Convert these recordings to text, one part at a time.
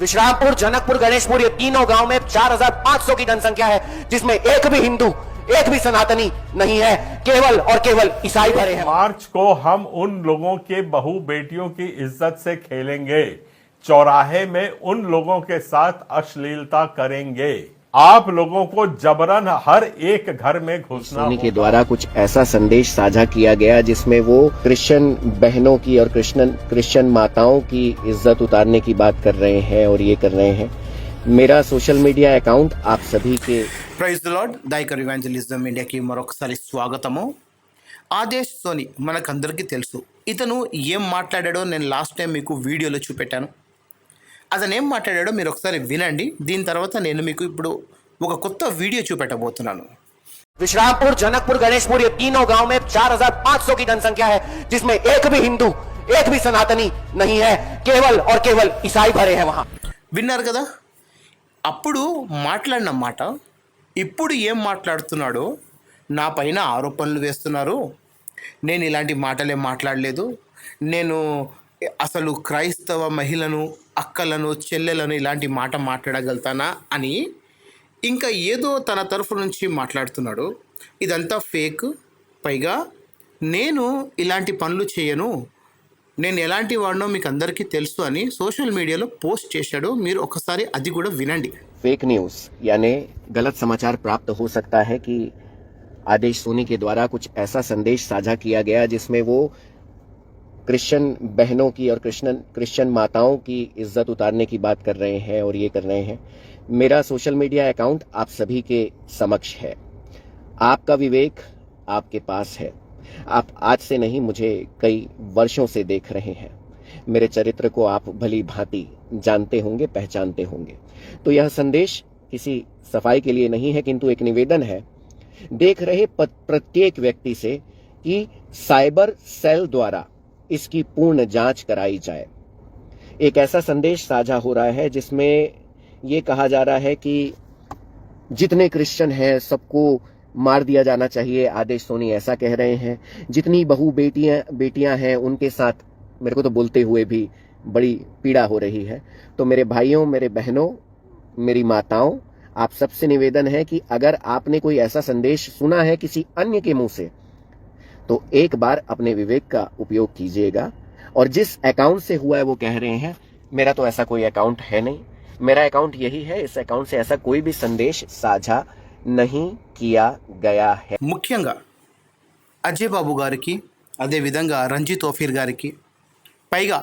विश्रामपुर जनकपुर गणेशपुर ये तीनों गाँव में 4,500 की जनसंख्या है जिसमें एक भी हिंदू एक भी सनातनी नहीं है। केवल और केवल ईसाई भरे हैं। मार्च को हम उन लोगों के बहु बेटियों की इज़्ज़त से खेलेंगे चौराहे में उन लोगों के साथ अश्लीलता करेंगे। आप लोगों को जबरन हर एक घर में घुसना सोनी के होगा। द्वारा कुछ ऐसा संदेश साझा किया गया जिसमें वो क्रिश्चियन बहनों की और क्रिश्चियन क्रिश्चियन माताओं की इज्जत उतारने की बात कर रहे हैं और ये कर रहे हैं मेरा सोशल मीडिया अकाउंट आप सभी के ప్రైజ్ లార్డ్ దాయకర్ ఇవాంజలిజం ఇండియాకి మరొకసారి స్వాగతము ఆదేశ్ సోని మనకందరికీ తెలుసు ఇతను ఏం మాట్లాడాడో నేను లాస్ట్ టైం మీకు వీడియోలో చూపెట్టాను అతను ఏం మాట్లాడాడో మీరు ఒకసారి వినండి దీని తర్వాత నేను మీకు ఇప్పుడు ఒక కొత్త వీడియో చూపెట్టబోతున్నాను विश्रामपुर जनकपुर गणेशपुर ये तीनों गांव में 4,500 की जनसंख्या है जिसमें एक भी हिंदू एक भी सनातनी नहीं है केवल और केवल ईसाई भरे हैं वहां విన్నారు కదా అప్పుడు మాట్లాడిన మాట ఇప్పుడు ఏం మాట్లాడుతున్నాడో నా పైన ఆరోపణలు వేస్తున్నారు నేను ఇలాంటి మాటలే మాట్లాడలేదు నేను అసలు క్రైస్తవ మహిళను అక్కలను చెల్లెలను ఇలాంటి మాట మాట్లాడగలుగుతానా అని ఇంకా ఏదో తన తరఫు నుంచి మాట్లాడుతున్నాడు ఇదంతా ఫేక్ పైగా నేను ఇలాంటి పనులు చేయను నేను ఎలాంటి వాడినో మీకు అందరికీ తెలుసు అని సోషల్ మీడియాలో పోస్ట్ చేశాడు మీరు ఒకసారి అది కూడా వినండి फेक न्यूज यानी गलत समाचार प्राप्त हो सकता है कि आदेश सोनी के द्वारा कुछ ऐसा संदेश साझा किया गया जिसमें वो क्रिश्चियन बहनों की और क्रिश्चियन क्रिश्चियन माताओं की इज़्ज़त उतारने की बात कर रहे हैं और ये कर रहे हैं। मेरा सोशल मीडिया अकाउंट आप सभी के समक्ष है। आपका विवेक आपके पास है। आप आज से नहीं, मुझे कई वर्षों से देख रहे हैं। मेरे चरित्र को आप भली भांति जानते होंगे, पहचानते होंगे। तो यह संदेश किसी सफ़ाई के लिए नहीं है, किंतु एक निवेदन है। देख रहे प्रत्येक व्यक्ति से कि साइबर सेल द्वारा इसकी पूर्ण जाँच कराई जाए। एक ऐसा संदेश साझा हो रहा है जिसमें ये कहा जा रहा है कि जितने क्रिश्चियन हैं, सबको मार दिया जाना चाहिए, आदेश सोनी ऐसा कह रहे हैं। जितनी बहु बेटियाँ बेटियाँ हैं, उनके साथ मेरे को तो बोलते हुए भी बड़ी पीड़ा हो रही है। तो मेरे भाइयों, मेरे बहनों, मेरी माताओं, आप सबसे निवेदन है कि अगर आपने कोई ऐसा संदेश सुना है किसी अन्य के मुँह से तो एक बार अपने विवेक का उपयोग कीजिएगा और जिस अकाउंट से हुआ है वो कह रहे हैं मेरा तो ऐसा कोई अकाउंट है नहीं मेरा अकाउंट यही है इस अकाउंट से ऐसा कोई भी संदेश साझा नहीं किया गया है ముఖ్యంగా అజయ్ బాబు గారికి అదేవిధంగా రంజిత్ ఓఫీర్ గారికి పైగా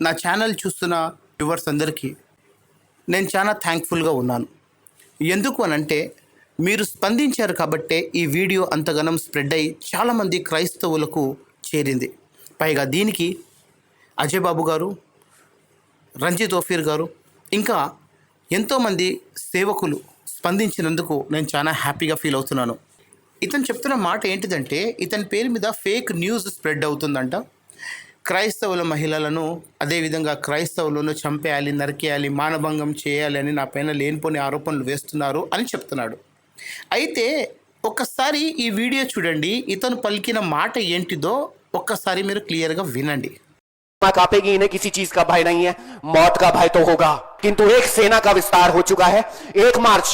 నా ఛానల్ చూస్తున్న వ్యూవర్స్ అందరికీ నేను చాలా థ్యాంక్ఫుల్గా ఉన్నాను ఎందుకు అనంటే మీరు స్పందించారు కాబట్టే ఈ వీడియో అంతగనం స్ప్రెడ్ అయ్యి చాలామంది క్రైస్తవులకు చేరింది. పైగా దీనికి అజయ్ బాబు గారు రంజిత్ ఓఫీర్ గారు ఇంకా ఎంతోమంది సేవకులు స్పందించినందుకు నేను చాలా హ్యాపీగా ఫీల్ అవుతున్నాను. ఇతను చెప్తున్న మాట ఏంటిదంటే ఇతని పేరు మీద ఫేక్ న్యూస్ స్ప్రెడ్ అవుతుందంట. క్రైస్తవుల మహిళలను అదేవిధంగా క్రైస్తవులను చంపేయాలి నరికేయాలి మానభంగం చేయాలి అని నా పైన లేనిపోని ఆరోపణలు వేస్తున్నారు అని చెప్తున్నాడు. అయితే ఒక్కసారి ఈ వీడియో చూడండి ఇతను పలికిన మాట ఏంటిదో ఒక్కసారి మీరు క్లియర్గా వినండి मां कांपेगी इन्हें किसी चीज का भय नहीं है मौत का भय तो होगा किंतु एक सेना का विस्तार हो चुका है एक मार्च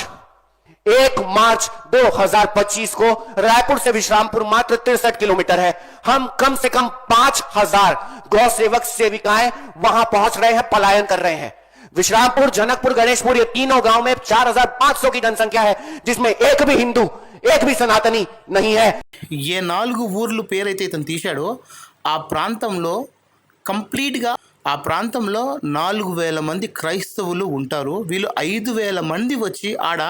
एक मार्च 2025 को रायपुर से विश्रामपुर मात्र तिरसठ किलोमीटर है हम कम से कम पांच हजार गौ सेवक सेविकाएं वहां पहुंच रहे हैं पलायन कर रहे हैं विश्रामपुर जनकपुर गणेशपुर ये तीनों गांव में 4,500 की जनसंख्या है जिसमें एक भी हिंदू एक भी सनातनी नहीं है ఏ నాలుగు ఊర్లు పేరైతే ఇతను తీశాడో ఆ ప్రాంతంలో కంప్లీట్గా ఆ ప్రాంతంలో నాలుగు వేల మంది క్రైస్తవులు ఉంటారు వీళ్ళు ఐదు వేల మంది వచ్చి ఆడ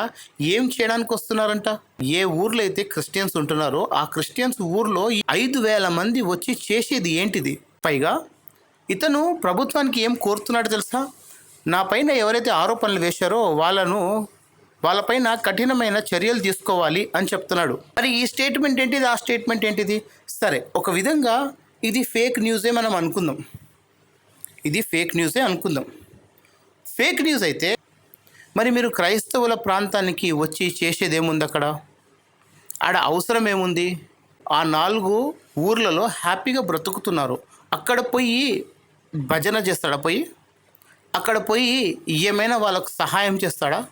ఏం చేయడానికి వస్తున్నారంట ఏ ఊర్లో అయితే క్రిస్టియన్స్ ఉంటున్నారో ఆ క్రిస్టియన్స్ ఊర్లో ఈ ఐదు వేల మంది వచ్చి చేసేది ఏంటిది పైగా ఇతను ప్రభుత్వానికి ఏం కోరుతున్నాడు తెలుసా నా పైన ఎవరైతే ఆరోపణలు వేశారో వాళ్ళను వాళ్ళపైన కఠినమైన చర్యలు తీసుకోవాలి అని చెప్తున్నాడు. మరి ఈ స్టేట్మెంట్ ఏంటిది? ఆ స్టేట్మెంట్ ఏంటిది? సరే ఒక విధంగా ఇది ఫేక్ న్యూసే మనం అనుకుందాం. ఇది ఫేక్ న్యూసే అనుకుందాం. ఫేక్ న్యూస్ అయితే మరి మీరు క్రైస్తవుల ప్రాంతానికి వచ్చి చేసేది ఏముంది అక్కడ? ఆడ అవసరం ఏముంది? ఆ నాలుగు ఊర్లలో హ్యాపీగా బ్రతుకుతున్నారు. అక్కడ పోయి భజన చేస్తాడా? పోయి అక్కడ పోయి ఏమైనా వాళ్ళకు సహాయం చేస్తాడా?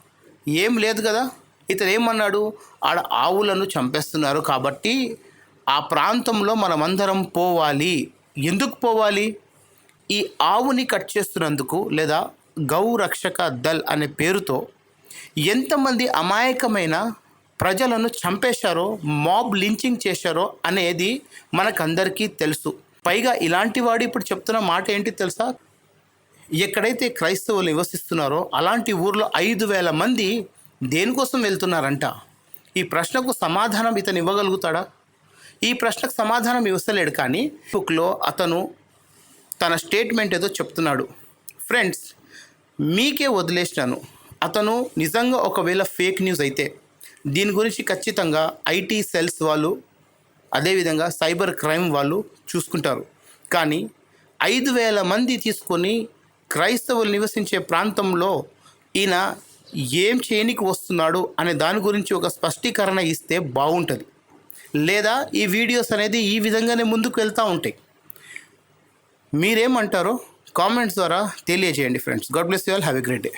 ఏం లేదు కదా. ఇతను ఏమన్నాడు? ఆడ ఆవులను చంపేస్తున్నారు కాబట్టి ఆ ప్రాంతంలో మనమందరం పోవాలి. ఎందుకు పోవాలి? ఈ ఆవుని కట్ చేస్తున్నందుకు లేదా గౌరక్షక దల్ అనే పేరుతో ఎంతమంది అమాయకమైన ప్రజలను చంపేశారో మాబ్ లించింగ్ చేశారో అనేది మనకందరికీ తెలుసు. పైగా ఇలాంటి వాడు ఇప్పుడు చెప్తున్న మాట ఏంటి తెలుసా? ఎక్కడైతే క్రైస్తవులు నివసిస్తున్నారో అలాంటి ఊర్లో ఐదు వేల మంది దేనికోసం వెళ్తున్నారంట? ఈ ప్రశ్నకు సమాధానం ఇతను ఇవ్వగలుగుతాడా? ఈ ప్రశ్నకు సమాధానం ఇవ్వలేడు కానీ బుక్లో అతను తన స్టేట్మెంట్ ఏదో చెప్తున్నాడు. ఫ్రెండ్స్ మీకే వదిలేసినాను. అతను నిజంగా ఒకవేళ ఫేక్ న్యూస్ అయితే దీని గురించి ఖచ్చితంగా ఐటీ సెల్స్ వాళ్ళు అదేవిధంగా సైబర్ క్రైమ్ వాళ్ళు చూసుకుంటారు. కానీ ఐదు వేల మంది తీసుకొని క్రైస్తవులు నివసించే ప్రాంతంలో ఈయన ఏం చేయనికి వస్తున్నాడు అనే దాని గురించి ఒక స్పష్టీకరణ ఇస్తే బాగుంటుంది. లేదా ఈ వీడియోస్ అనేది ఈ విధంగానే ముందుకు వెళ్తూ ఉంటాయి. మీరేమంటారో కామెంట్స్ ద్వారా తెలియజేయండి friends. God bless you all. Have a great day.